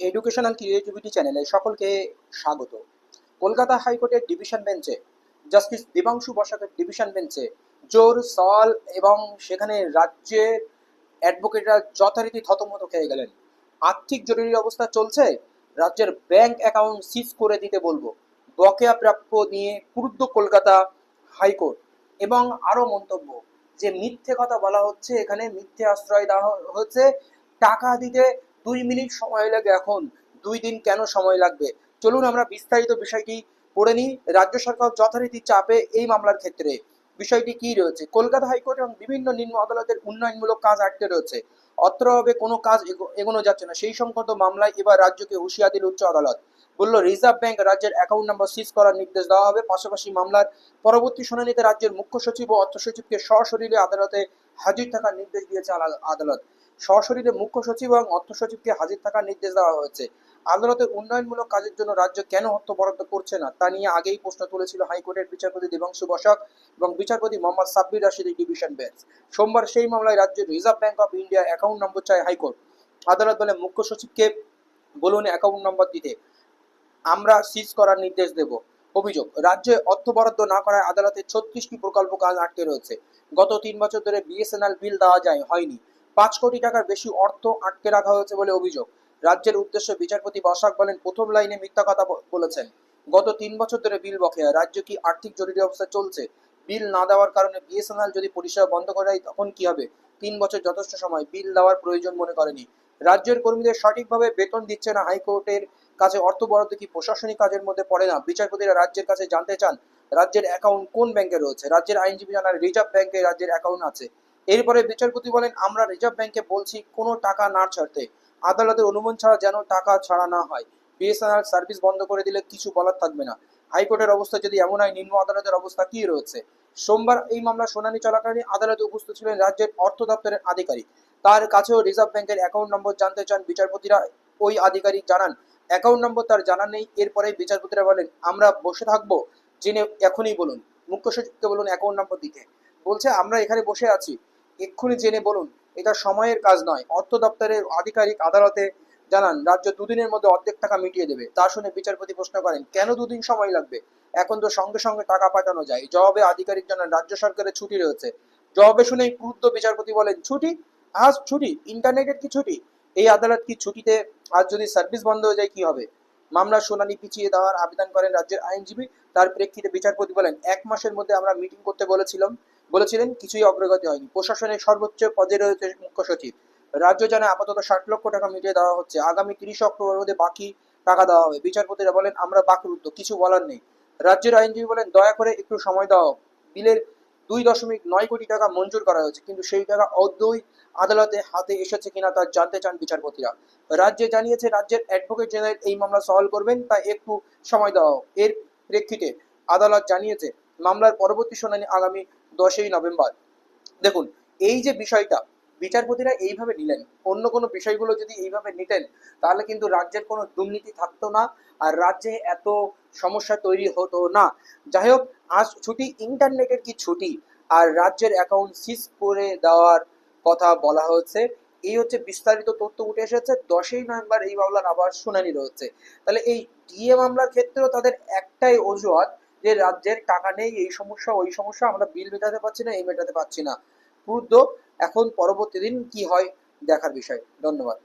Educational creativity চ্যানেলে সকলকে স্বাগত। কলকাতা হাইকোর্টের ডিভিশন বেঞ্চে, জাস্টিস দেবাংশু বসাকের ডিভিশন বেঞ্চে, জোর, সওয়াল এবং সেখানে রাজ্যের অ্যাডভোকেটরা যথারীতি থতমত খেয়ে গেলেন। আর্থিক জরুরি অবস্থা চলছে, রাজ্যের ব্যাংক অ্যাকাউন্ট সিজ করে দিতে বলব। বকেয়া প্রাপ্য নিয়ে ক্রুদ্ধ কলকাতা হাইকোর্ট। এবং আরও মন্তব্য, যে মিথ্যে কথা বলা হচ্ছে, এখানে মিথ্যে আশ্রয় দেওয়া হচ্ছে, টাকা দিতে দুই মিনিট সময় লাগে এখন। দুই দিন কেন সময় লাগবে? চলুন আমরা বিস্তারিত বিষয়টি পড়ে নিই। রাজ্য সরকার যথারীতি চাপে এই মামলার ক্ষেত্রে। বিষয়টি কি রয়েছে? কলকাতা হাইকোর্ট এবং বিভিন্ন নিম্ন আদালতের উন্নয়নমূলক কাজ আটকে রয়েছে। অত্রভাবে কোনো কাজ এগোনো যাচ্ছে না। সেই সংক্রান্ত মামলায় এবার রাজ্যকে হুঁশিয়ার দিল উচ্চ আদালত। বলল, রিজার্ভ ব্যাংক রাজ্যের অ্যাকাউন্ট নাম্বার সিজ করার নির্দেশ দেওয়া হবে। পাশাপাশি মামলার পরবর্তী শুনানিতে রাজ্যের মুখ্য সচিব ও অর্থ সচিবকে সশরীরে আদালতে হাজির থাকার নির্দেশ দিয়েছে আদালত। সশরীরে মুখ্য সচিব এবং অর্থ সচিবকে হাজির থাকার নির্দেশ দেওয়া হয়েছে। আদালতের উন্নয়নমূলক কাজের জন্য রাজ্য কেন অর্থ বরাদ্দ করছে না, তা নিয়ে আগেই প্রশ্ন তুলেছিল হাইকোর্টের বিচারপতি দেবাংশু বসাক এবং বিচারপতি মোহাম্মদ সাব্বির রাশিদের ডিভিশন বেঞ্চ। সোমবার সেই মামলায় রাজ্যের reserve bank of India account number চায় হাইকোর্ট, আদালত বলে মুখ্য সচিবকে বলুন অ্যাকাউন্ট নম্বর দিতে আমরা সিজ করার নির্দেশ দেব। অভিযোগ, রাজ্যে অর্থ বরাদ্দ না করায় আদালতে ছত্রিশটি প্রকল্প কাজ আটকে রয়েছে। গত তিন বছর ধরে বিএসএনএল বিল দেওয়া যায়, হয়নি। পাঁচ কোটি টাকার বেশি অর্থ আটকে রাখা হয়েছে বলে অভিযোগ। রাজ্যের উদ্দেশ্যে বিচারপতি বসাক বলেন, প্রথম লাইনে মিথ্যা কথা বলেছেন। গত তিন বছর ধরে বিল বকেয়া। রাজ্য কি আর্থিক জরুরি অবস্থা চলছে? বিল না দেওয়ার কারণে বিএসএনএল যদি পরিষেবা বন্ধ করে দেয়, তখন কি হবে? তিন বছর যথেষ্ট সময়, বিল দেওয়ার প্রয়োজন মনে করেনি। রাজ্যের কর্মীদের সঠিকভাবে বেতন দিচ্ছে না, হাইকোর্টের কাছে অর্থ বরাদ্দ কি প্রশাসনিক কাজের মধ্যে পড়ে না? বিচারপতিরা রাজ্যের কাছে জানতে চান, রাজ্যের অ্যাকাউন্ট কোন ব্যাংকে রয়েছে? রাজ্যের আইনজীবী জানান, রিজার্ভ ব্যাংকে রাজ্যের অ্যাকাউন্ট আছে। এরপরে বিচারপতি বলেন, আমরা রিজার্ভ ব্যাংকে বলছি, কোনো টাকা না ছাড়তে। আদালতের অনুমোদন ছাড়া যেন টাকা ছাড়া না হয়। বিএসএনএল সার্ভিস বন্ধ করে দিলে কিছু বলার থাকবে না। হাইকোর্টের অবস্থা যদি এমন হয়, নিম্ন আদালতের অবস্থা কি রয়েছে? সোমবার এই মামলা শুনানি চলাকালীন আদালতে উপস্থিত ছিলেন রাজ্যের অর্থ দপ্তরের আধিকারিক। তার কাছেও রিজার্ভ ব্যাংকের অ্যাকাউন্ট নম্বর জানতে চান বিচারপতিরা। ওই আধিকারিক জানান, অ্যাকাউন্ট নম্বর তার জানা নেই। এরপরে বিচারপতিরা বলেন, আমরা বসে থাকব। জেনে এখনই বলুন। মুখ্য সচিবকে বলুন, অ্যাকাউন্ট নম্বর দিতে। বলছে, আমরা এখানে বসে আছি। এক্ষুনি জেনে বলুন, এটা সময়ের কাজ নয়। অর্থ দপ্তরের আধিকারিক আদালতে জানান, রাজ্য দুদিনের মধ্যে অর্ধেক টাকা মিটিয়ে দেবে। তা শুনে বিচারপতি প্রশ্ন করেন, কেন দুদিন সময় লাগবে? এখন তো সঙ্গে সঙ্গে টাকা পাঠানো যায়। জবাবে আধিকারিক জানান, রাজ্য সরকারের ছুটি রয়েছে। জবাবে শুনেই ক্রুদ্ধ বিচারপতি বলেন, ছুটি? আজ ছুটি? ইন্টারনেটের কি ছুটি? এই আদালত কি ছুটিতে আজ যদি সার্ভিস বন্ধ হয়ে যায়, কি হবে? মামলার শুনানি পিছিয়ে দেওয়ার আবেদন করেন রাজ্যের আইনজীবী। তার প্রেক্ষিতে বিচারপতি বলেন, এক মাসের মধ্যে আমরা মিটিং করতে বলেছিলাম। বলেছিলেন, কিছুই অগ্রগতি হয়নি। প্রশাসনের সর্বোচ্চ পদে রয়েছে মুখ্য সচিব। রাজ্য জানে আপাতত ষাট লক্ষ টাকা মিটিয়ে দেওয়া হচ্ছে। আগামী তিরিশ অক্টোবর মধ্যে বাকি টাকা দেওয়া হবে। বিচারপতিরা বলেন, আমরা বাকরুদ্ধ কিছু বলার নেই। রাজ্যের আইনজীবী বলেন, দয়া করে একটু সময় দেওয়া হোক বিলের দুই দশমিক নয় কোটি টাকা মঞ্জুর করা হয়েছে, কিন্তু সেই টাকা অদ্যই আদালতে হাতে এসেছে কিনা তা জানতে চান বিচারপতিরা। রাজ্যে জানিয়েছে, রাজ্যের অ্যাডভোকেট জেনারেল এই মামলা সলভ করবেন তাই একটু সময় দেওয়া হোক এর প্রেক্ষিতে আদালত জানিয়েছে মামলার পরবর্তী শুনানি আগামী দশই নভেম্বর। দেখুন, এই যে বিষয়টা, বিচারপতিরা এইভাবে নিলেন। অন্য কোনো বিষয়গুলো যদি এইভাবে নিতেন, তাহলে কিন্তু রাজ্যের কোনো দুর্নীতি থাকতো না আর রাজ্যে এত সমস্যা তৈরি হতো না। যাই হোক, আজ ছুটি, ইন্টারনেটের কি ছুটি? আর রাজ্যের অ্যাকাউন্ট সিজ করে দেওয়ার কথা বলা হচ্ছে। এই হচ্ছে বিস্তারিত তথ্য উঠে এসেছে। দশই নভেম্বর এই মামলার আবার শুনানি রয়েছে। তাহলে এই ডিএ মামলার ক্ষেত্রেও তাদের একটাই অজুহাত যে রাজ্যের টাকা নেই, এই সমস্যা, ওই সমস্যা আমরা বিল মেটাতে পারছি না, এই মেটাতে পারছি না। ক্রুদ্ধ এখন পরবর্তী দিন কি হয়, দেখার বিষয়। ধন্যবাদ।